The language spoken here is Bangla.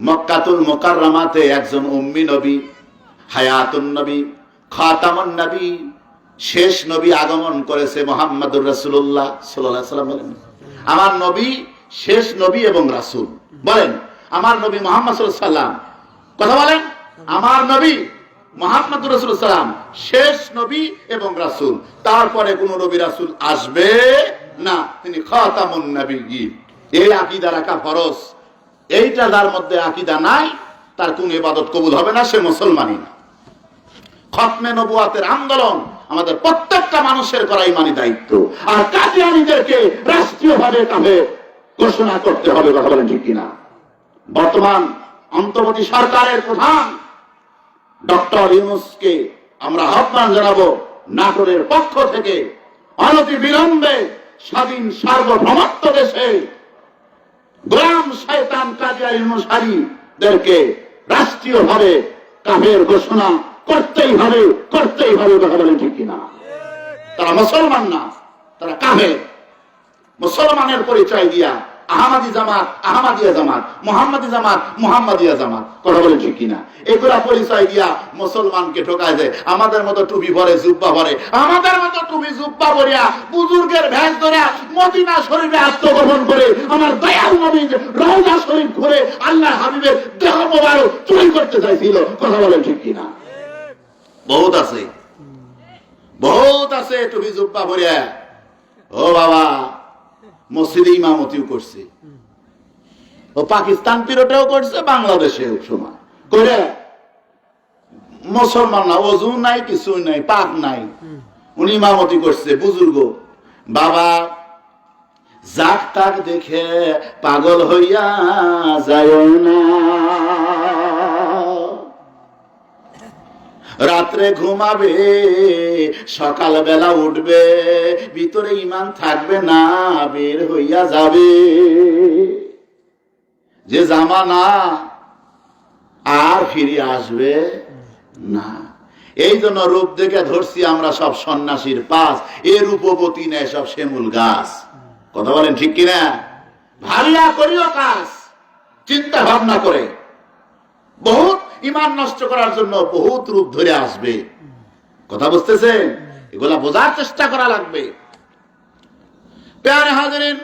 মক্কাতুল মোকাররামাতে একজন উম্মি নবী, হায়াতুন নবী, খাতামুন নবী, শেষ নবী আগমন করেছে মোহাম্মদুর আলাইহি সাল্লাম বলেন। আমার নবী শেষ নবী এবং রাসূল। বলেন, আমার নবী মোহাম্মদ সাল্লাম। কথা বলেন? আমার নবী মোহাম্মদুর রাসূলুল্লাহ সাল্লাম, শেষ নবী এবং রাসূল। তারপরে কোন নবী রাসূল আসবে না, তিনি খাতামুন নবী। এই আকীদা রাখা ফরজ। এইটা যার মধ্যে আকীদা নাই, তার কোন ইবাদত কবুল হবে না, সে মুসলমানই না। খতমে নবুয়াতের আন্দোলন আমাদের প্রত্যেকটা মানুষের করাই মানি দায়িত্ব। আর কাদিয়ানীদেরকে রাষ্ট্রীয়ভাবে কামে ঘোষণা করতে হবে, কথা বলেন ঠিক কিনা? বর্তমান অন্তর্বর্তী সরকারের প্রধান ডক্টর ইউনুসকে আমরা আহ্বান জানাব, নাটোরের পক্ষ থেকে অনতি বিলম্বে স্বাধীন সার্বভৌমত্ব দেশে গোলাম শয়তান কাজিয়ার অনুসারীদেরকে রাষ্ট্রীয়ভাবে কাফের ঘোষণা করতেই হবে করতেই হবে কথা বলেন ঠিক কিনা? তারা মুসলমান না, তারা কাফের। মুসলমানের পরিচয় দিয়া আহমাদি জামাত, আহমাদিয়া জামাত, মোহাম্মদী জামাত, মোহাম্মদিয়া জামাত। কথা বলেন ঠিক কিনা? এগুলা পরিচয় দিয়া মুসলমানকে ঠকায় দেয়। আমাদের মতো টুপি ভরে জুব্বা ভরে আমাদের মতো টুপি, জুব্বা ভরিয়া বুজুর্গের ভেষ ধরে মদিনা শরীফে আত্মগোপন করে, আমার দয়াল নবী রওজা শরীফ ঘুরে আল্লাহ হাবিবের দেহ মোবারক চুরি করতে চাইছিল। কথা বলেন ঠিক কিনা? বহুত আছে। বহুত আছে টুপি, জুব্বা ভরিয়া ও বাবা মসজিদে ইমামতিও করছে। ও পাকিস্তান পিরিয়ডেও করছে, বাংলাদেশেও সময় করে মুসলমান না, অজু নাই কিছু নাই পাক নাই। উনি ইমামতি করছে, বুজুর্গ। বাবা, যাক তাক দেখে পাগল হইয়া যায় না। রাত্রে ঘুমাবে, সকালবেলা উঠবে, ভিতরে ইমান থাকবে না, বের হইয়া যাবে। যে জামানা আর ফিরে আসবে না। এই জন্য রূপ দেখে ধরছি আমরা সব সন্ন্যাসীর পাশ এ রূপবতী নেয় সব শ্যামুল গাছ। কথা বলেন ঠিক কিনা? ভালিয়া করিও কাজ, চিন্তা ভাবনা করে। বহুত ইমান নষ্ট করার জন্য বহুত রূপ ধরে আসবে। কথা বুঝতেছেন? এগুলা বোঝার চেষ্টা করা লাগবে। প্যারে হাজারিন